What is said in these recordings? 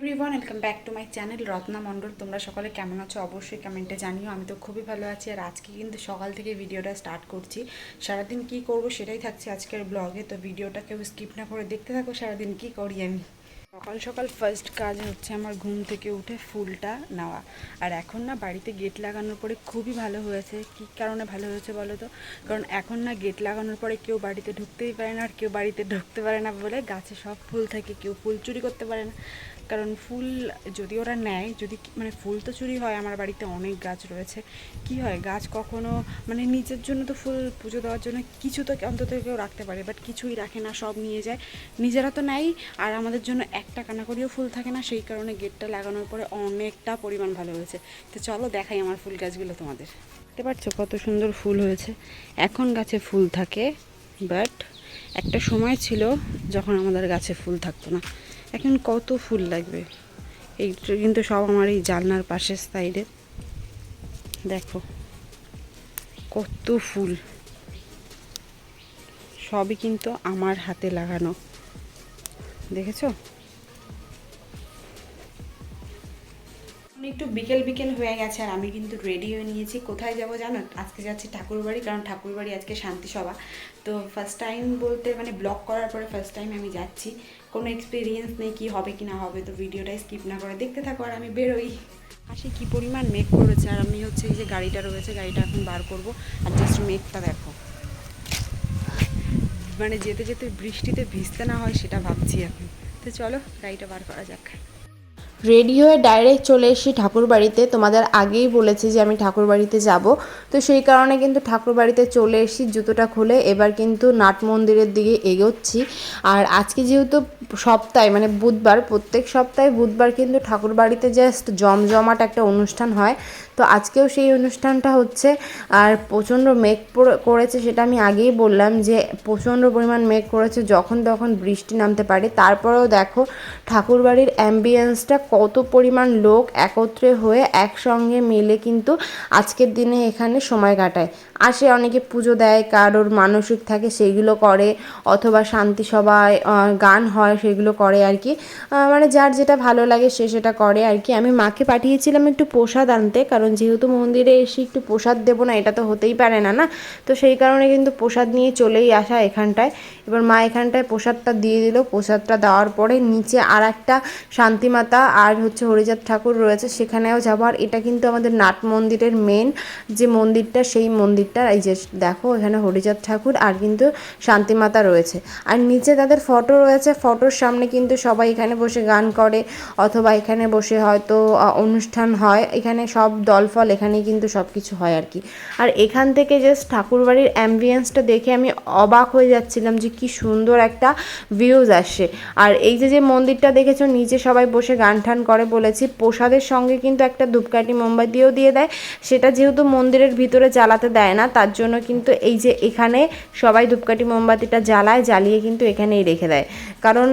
Everyone welcome back to my channel Ratna Mondal তোমরা সকলে কেমন আছো? অবশ্যই কমেন্টে জানিও। আমি তো খুবই ভালো আছি আর আজকে কিন্তু সকাল থেকে ভিডিওটা স্টার্ট করছি। সারাদিন কি করব সেটাই থাকছে আজকের ব্লগে তো ভিডিওটা কেউ স্কিপ না করে দেখতে থাকো, সারাদিন কি করি আমি? সকাল সকাল ফার্স্ট কাজ হচ্ছে আমার ঘুম থেকে উঠে ফুলটা নেওয়া। আর এখন না বাড়িতে গেট লাগানোর পরে খুবই ভালো হয়েছে। কী কারণে ভালো হয়েছে বলো তো? কারণ এখন না গেট লাগানোর পরে কেউ বাড়িতে ঢুকতেই পারে না, আর কেউ বাড়িতে ঢুকতে পারে না বলে গাছে সব ফুল থাকে, কেউ ফুল চুরি করতে পারে না। কারণ ফুল যদি ওরা নেয়, যদি মানে ফুল তো চুরি হয়, আমার বাড়িতে অনেক গাছ রয়েছে। কি হয়, গাছ কখনো মানে নিজের জন্য তো ফুল পুজো দেওয়ার জন্য কিছু তো অন্তত কেউ রাখতে পারে বাট কিছুই রাখে না, সব নিয়ে যায়। নিজেরা তো নেয়, আর আমাদের জন্য একটা কানাকড়িও ফুল থাকে না, সেই কারণে গেটটা লাগানোর পরে অনেকটা পরিমাণ ভালো হয়েছে। তো চলো দেখাই আমার ফুল গাছগুলো তোমাদের। দেখতে পাচ্ছ কত সুন্দর ফুল হয়েছে। এখন গাছে ফুল থাকে বাট একটা সময় ছিল যখন আমাদের গাছে ফুল থাকতো না। এখন কত ফুল লাগবে? এই কিন্তু সব আমার এই জালনার পাশের সাইডে। দেখো, কত ফুল। সবই কিন্তু আমার হাতে লাগানো। দেখেছ? একটু বিকেল বিকেল হয়ে গেছে আর আমি কিন্তু রেডি হয়ে নিয়েছি। কোথায় যাব জানো? আজকে যাচ্ছি ঠাকুরবাড়ি, কারণ ঠাকুরবাড়ি আজকে শান্তি সভা। তো ফার্স্ট টাইম বলতে মানে ব্লগ করার পরে ফার্স্ট টাইম আমি যাচ্ছি। কোনো এক্সপিরিয়েন্স নেই কি হবে কি না হবে, তো ভিডিওটাই স্কিপ না করে দেখতে থাকো আর আমি বেরোই। আসে কি পরিমাণ মেঘ করেছে আর আমি হচ্ছে এই যে গাড়িটা রয়েছে, গাড়িটা এখন বার করব। আর জাস্ট মেঘটা দেখো। মানে যেতে যেতে বৃষ্টিতে ভিজতে না হয় সেটা ভাবছি এখন। তো চলো, গাড়িটা বার করা যাক। রেডি হয়ে ডাইরেক্ট চলে এসেছি ঠাকুর বাড়িতে। তোমাদের আগেই বলেছি যে আমি ঠাকুর বাড়িতে যাব। তো সেই কারণে কিন্তু ঠাকুর বাড়িতে চলে এসেছি জুতোটা খুলে। এবার কিন্তু নাট মন্দিরের দিকে এগোচ্ছি। আর আজকে যেহেতু সপ্তাহে মানে বুধবার, প্রত্যেক সপ্তাহে বুধবার কিন্তু ঠাকুর বাড়িতে জাস্ট জমজমাট একটা অনুষ্ঠান হয়। তো আজকেও সেই অনুষ্ঠানটা হচ্ছে। আর প্রচণ্ড মেঘ করেছে সেটা আমি আগেই বললাম যে প্রচণ্ড পরিমাণ মেঘ করেছে। যখন তখন বৃষ্টি নামতে পারে। তারপরেও দেখো ঠাকুরবাড়ির অ্যাম্বিয়েন্সটা কত পরিমাণ লোক একত্রে হয়ে একসঙ্গে মিলে কিন্তু আজকের দিনে এখানে সময় কাটায়। আসে, অনেকে পুজো দেয়, কারোর মানসিক থাকে সেইগুলো করে, অথবা শান্তি সভায় গান হয়, সেগুলো করে আর কি। মানে যার যেটা ভালো লাগে, সে সেটা করে আর কি। আমি মাকে পাঠিয়েছিলাম একটু প্রসাদ আনতে, কারণ যেহেতু মন্দিরে এসে একটু প্রসাদ দেবো না, এটা তো হতেই পারে না না? তো সেই কারণে কিন্তু প্রসাদ নিয়ে চলেই আসা এখানটায়। এবার মা এখানটায় প্রসাদটা দিয়ে দিল। প্রসাদটা দেওয়ার পরে নিচে আর একটা শান্তিমাতা আর হচ্ছে হরিচাঁদ ঠাকুর রয়েছে, সেখানেও যাব। আর এটা কিন্তু আমাদের নাট মন্দিরের মেন যে মন্দিরটা, সেই মন্দিরটা এই যে দেখো এখানে হরিচাঁদ ঠাকুর আর কিন্তু শান্তিমাতা রয়েছে। আর নিচে তাদের ফটো রয়েছে, ফটোর সামনে কিন্তু সবাই এখানে বসে গান করে অথবা এখানে বসে হয়তো অনুষ্ঠান হয়। এখানে সব দল ফল এখানেই কিন্তু সব কিছু হয় আর কি। আর এখান থেকে জাস্ট ঠাকুরবাড়ির অ্যাম্বিয়েন্সটা দেখে আমি অবাক হয়ে যাচ্ছিলাম যে কি সুন্দর একটা ভিউজ আসে। আর এই যে যে মন্দিরটা দেখেছ, নিচে সবাই বসে গান টান করে বলেছি, প্রসাদের সঙ্গে কিন্তু একটা ধূপকাঠি মোমবাতিও দিয়ে দেয়। সেটা যেহেতু মন্দিরের ভিতরে জ্বালাতে দেয় না তার জন্য কিন্তু এই যে এখানে সবাই ধূপকাঠি মোমবাতিটা জ্বালায়, জ্বালিয়ে কিন্তু এখানেই রেখে দেয়। কারণ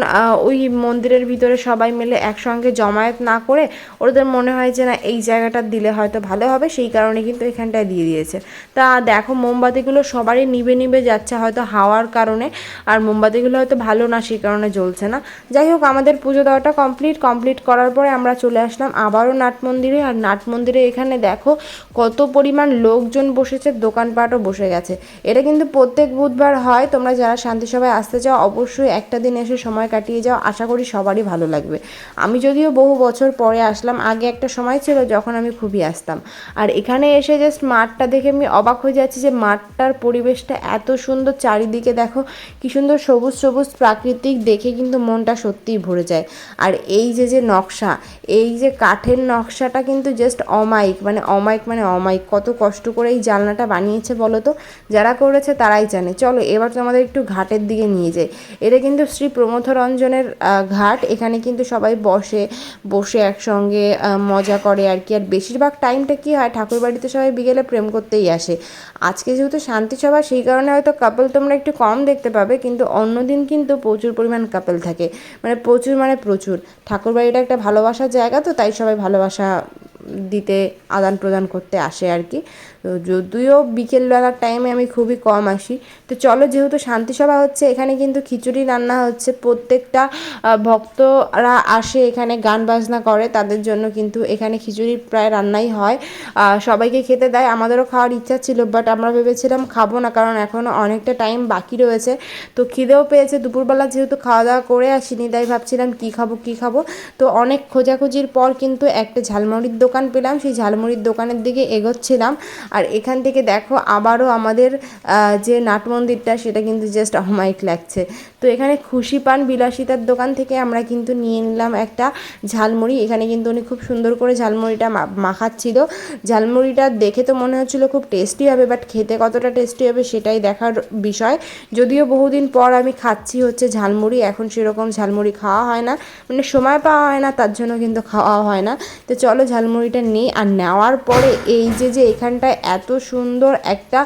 ওই মন্দিরের ভিতরে সবাই মিলে একসঙ্গে জমায়েত না করে ওদের মনে হয় যে না, এই জায়গাটা দিলে হয়তো ভালো হবে, সেই কারণে কিন্তু এখানটায় দিয়ে দিয়েছে। তা দেখো, মোমবাতিগুলো সবারই নিবে নিবে যাচ্ছে হয়তো হাওয়ার কারণে, আর মোমবাতিগুলো হয়তো ভালো না, সেই কারণে জ্বলছে না। যাই হোক, আমাদের পুজো দেওয়াটা কমপ্লিট। কমপ্লিট করার পরে আমরা চলে আসলাম আবারও নাট মন্দিরে। আর নাট মন্দিরে এখানে দেখো কত পরিমাণ লোকজন বসেছে দোকানপাটও বসে গেছে। এটা কিন্তু প্রত্যেক বুধবার হয়, তোমরা যারা শান্তি সভায় আসতে চাও, অবশ্যই একটা দিন এসে সময় কাটিয়ে যাও, আশা করি সবারই ভালো লাগবে। আমি যদিও বহু বছর পরে আসলাম, আগে একটা সময় ছিল যখন আমি খুবই আসতাম। আর এখানে এসে জাস্ট মাঠটা দেখে আমি অবাক হয়ে যাচ্ছি যে মাঠটার পরিবেশটা এত সুন্দর, চারিদিকে দেখো কি সুন্দর সবুজ সবুজ প্রাকৃতিক দেখে কিন্তু মনটা সত্যিই ভরে যায়। আর এই যে যে নকশা, এই যে কাঠের নকশাটা কিন্তু জাস্ট অমাইক মানে অমাইক মানে অমাইক কত কষ্ট করে এই জানলাটা বানিয়েছে বলো তো? যারা করেছে তারাই জানে। চলো, এবার তোমাদের একটু ঘাটের দিকে নিয়ে যাই। এটা কিন্তু শ্রী প্রমথরঞ্জনের ঘাট। এখানে কিন্তু সবাই বসে বসে একসঙ্গে মজা করে আর কি। আর বেশিরভাগ টাইমটা কি হয় ঠাকুর বাড়িতে সবাই বিকেলে প্রেম করতেই আসে। আজকে যেহেতু শান্তি সভা, সেই কারণে হয়তো কাপল তোমরা একটু কম দেখতে পাবে, কিন্তু অন্যদিন কিন্তু প্রচুর পরিমাণ কাপল থাকে। মানে প্রচুর মানে প্রচুর। ঠাকুর বাড়িটা একটা ভালোবাসার জায়গা তো, তাই সবাই ভালোবাসা দিতে আদান প্রদান করতে আসে আর কি। তো যদিও বিকেলবেলার টাইমে আমি খুবই কম আসি। তো চলো, যেহেতু শান্তিসভা হচ্ছে, এখানে কিন্তু খিচুড়ি রান্না হচ্ছে। প্রত্যেকটা ভক্তরা আসে এখানে, গান বাজনা করে। তাদের জন্য কিন্তু এখানে খিচুড়ি প্রায় রান্নাই হয়। সবাইকে খেতে দেয়। আমাদেরও খাওয়ার ইচ্ছা ছিল বাট আমরা ভেবেছিলাম খাব না, কারণ এখনও অনেকটা টাইম বাকি রয়েছে। তো খিদেও পেয়েছে। দুপুরবেলা যেহেতু খাওয়া দাওয়া করে আসিনি, তাই ভাবছিলাম কি খাব কি খাব? তো অনেক খোঁজাখুঁজির পর কিন্তু একটা ঝালমুড়ির দোকান পেলাম। সেই ঝালমুড়ির দোকানের দিকে এগোচ্ছিলাম। আর এখান থেকে দেখো আবারও আমাদের যে নাট মন্দিরটা, সেটা কিন্তু জাস্ট অমাইক লাগছে। তো এখানে খুশি পান বিলাসিতার দোকান থেকে আমরা কিন্তু নিয়ে নিলাম একটা ঝালমুড়ি। এখানে কিন্তু উনি খুব সুন্দর করে ঝালমুড়িটা মাখাচ্ছিল। ঝালমুড়িটা দেখে তো মনে হচ্ছিল খুব টেস্টি হবে বাট খেতে কতটা টেস্টি হবে সেটাই দেখার বিষয়। যদিও বহুদিন পর আমি খাচ্ছি হচ্ছে ঝালমুড়ি, এখন সেরকম ঝালমুড়ি খাওয়া হয় না। মানে সময় পাওয়া হয় না, তার জন্য কিন্তু খাওয়া হয় না। তো চলো ঝালমুড়িটা নিই। আর নেওয়ার পরে এই যে যে এখানটায় এত সুন্দর একটা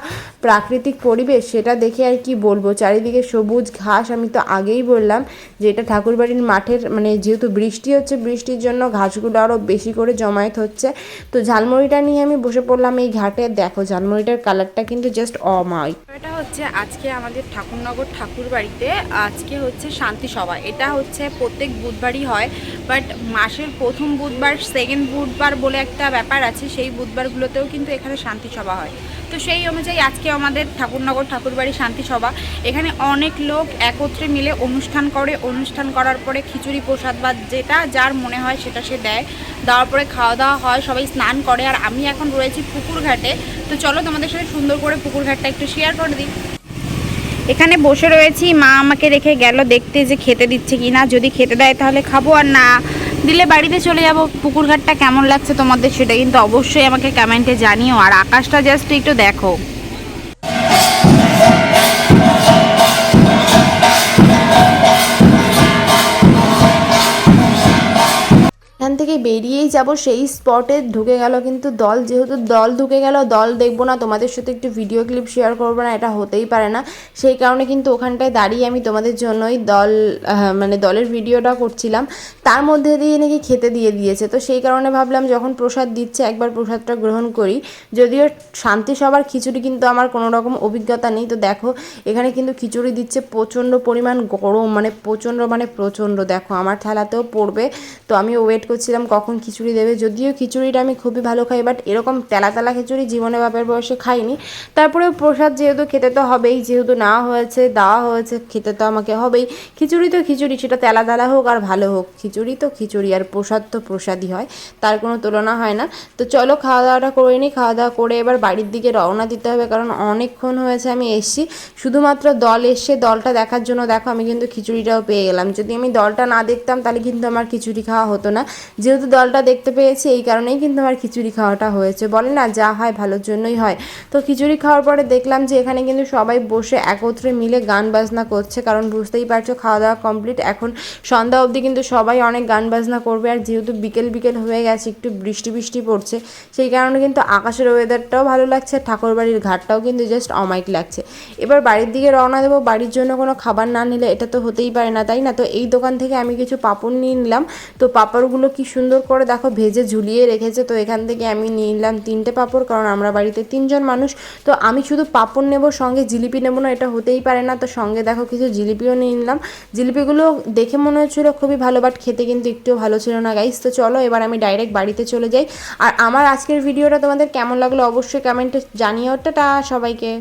প্রাকৃতিক পরিবেশ, সেটা দেখে আর কি বলব। চারিদিকে সবুজ ঘাস, আমি তো আগেই বললাম যে এটা ঠাকুরবাড়ির মাঠের মানে যেহেতু বৃষ্টি হচ্ছে, বৃষ্টির জন্য ঘাসগুলো আরও বেশি করে জমায়েত হচ্ছে। তো ঝালমুড়িটা নিয়ে আমি বসে পড়লাম এই ঘাটে। দেখো ঝালমুড়িটার কালারটা কিন্তু জাস্ট অমাই এটা হচ্ছে আজকে আমাদের ঠাকুরনগর ঠাকুর বাড়িতে আজকে হচ্ছে শান্তি সভা। এটা হচ্ছে প্রত্যেক বুধবারই হয় বাট মাসের প্রথম বুধবার সেকেন্ড বুধবার বলে একটা ব্যাপার আছে, সেই বুধবারগুলোতেও কিন্তু এখানে শান্তি সভা হয়। তো সেই অনুযায়ী আজকে আমাদের ঠাকুরনগর ঠাকুরবাড়ি শান্তি সভা। এখানে অনেক লোক একত্রে মিলে অনুষ্ঠান করে। অনুষ্ঠান করার পরে খিচুড়ি প্রসাদ বা যেটা যার মনে হয় সেটা সে দেয়। দেওয়ার পরে খাওয়া দাওয়া হয়, সবাই স্নান করে। আর আমি এখন রয়েছি পুকুর ঘাটে। তো চলো তোমাদের সাথে সুন্দর করে পুকুর ঘাটটা একটু শেয়ার করে দিই। এখানে বসে রয়েছি। মা আমাকে রেখে গেল দেখতে যে খেতে দিচ্ছে কি না যদি খেতে দেয় তাহলে খাব আর না দিলে বাড়িতে চলে যাব। পুকুরঘাটটা কেমন লাগছে তোমাদের সেটা কিন্তু অবশ্যই আমাকে কমেন্টে জানিও। আর আকাশটা জাস্ট একটু দেখো। থেকে বেরিয়েই যাব, সেই স্পটে ঢুকে গেল। কিন্তু দল যেহেতু দল ঢুকে গেল, দল দেখব না, তোমাদের সাথে একটু ভিডিও ক্লিপ শেয়ার করব না, এটা হতেই পারে না। সেই কারণে কিন্তু ওখানটায় দাঁড়িয়ে আমি তোমাদের জন্যই দল মানে দলের ভিডিওটা করছিলাম। তার মধ্যে দিয়ে নাকি খেতে দিয়ে দিয়েছে। তো সেই কারণে ভাবলাম, যখন প্রসাদ দিচ্ছে, একবার প্রসাদটা গ্রহণ করি। যদিও শান্তি সবার, খিচুড়ি কিন্তু আমার কোনো রকম অভিজ্ঞতা নেই। তো দেখো, এখানে কিন্তু খিচুড়ি দিচ্ছে প্রচণ্ড পরিমাণ গরম মানে প্রচণ্ড মানে প্রচণ্ড। দেখো, আমার থালাতেও পড়বে। তো আমি ওয়েট করছিলাম কখন খিচুড়ি দেবে। যদিও খিচুড়িটা আমি খুবই ভালো খাই বাট এরকম তেলা তেলা খিচুড়ি জীবনে বাপের বয়সে খাইনি। তারপরেও প্রসাদ যেহেতু খেতে তো হবেই, যেহেতু না হয়েছে, দেওয়া হয়েছে, খেতে তো আমাকে হবেই। খিচুড়ি তো খিচুড়ি, সেটা তেলা তেলা হোক আর ভালো হোক। খিচুড়ি তো খিচুড়ি আর প্রসাদ তো প্রসাদই হয়, তার কোনো তুলনা হয় না। তো চলো খাওয়া দাওয়াটা করে নিই খাওয়া দাওয়া করে এবার বাড়ির দিকে রওনা দিতে হবে, কারণ অনেকক্ষণ হয়েছে আমি এসছি। শুধুমাত্র দল এসছে দলটা দেখার জন্য দেখো আমি কিন্তু খিচুড়িটাও পেয়ে গেলাম। যদি আমি দলটা না দেখতাম তাহলে কিন্তু আমার খিচুড়ি খাওয়া হতো না। যেহেতু দলটা দেখতে পেয়েছি, এই কারণেই কিন্তু আমার খিচুড়ি খাওয়াটা হয়েছে। বলে না, যা হয় ভালোর জন্যই হয়। তো খিচুড়ি খাওয়ার পরে দেখলাম যে এখানে কিন্তু সবাই বসে একত্রে মিলে গান বাজনা করছে। কারণ বুঝতেই পারছ খাওয়া দাওয়া কমপ্লিট। এখন সন্ধ্যা অবধি কিন্তু সবাই অনেক গান বাজনা করবে। আর যেহেতু বিকেল বিকেল হয়ে গেছে, একটু বৃষ্টি বৃষ্টি পড়ছে, সেই কারণে কিন্তু আকাশের ওয়েদারটাও ভালো লাগছে। ঠাকুরবাড়ির ঘাটটাও কিন্তু জাস্ট অমাইক লাগছে। এবার বাড়ির দিকে রওনা দেবো। বাড়ির জন্য কোনো খাবার না নিলে এটা তো হতেই পারে না, তাই না? তো এই দোকান থেকে আমি কিছু পাপড় নিয়ে নিলাম। তো পাপড়গুলো কি সুন্দর করে দেখো ভেজে ঝুলিয়ে রেখেছে। তো এখান থেকে আমি নিয়ে নিলাম তিনটে পাপড়, কারণ আমরা বাড়িতে তিনজন মানুষ। তো আমি শুধু পাপড় নেব, সঙ্গে জিলিপি নেব না, এটা হতেই পারে না। তো সঙ্গে দেখো কিছু জিলিপিও নিয়ে নিলাম। জিলিপিগুলো দেখে মনে হচ্ছিল খুবই ভালো, বাট খেতে কিন্তু একটুও ভালো ছিল না গাইস তো চলো, এবার আমি ডাইরেক্ট বাড়িতে চলে যাই। আর আমার আজকের ভিডিওটা তোমাদের কেমন লাগল অবশ্যই কমেন্টে জানিও। টা সবাইকে।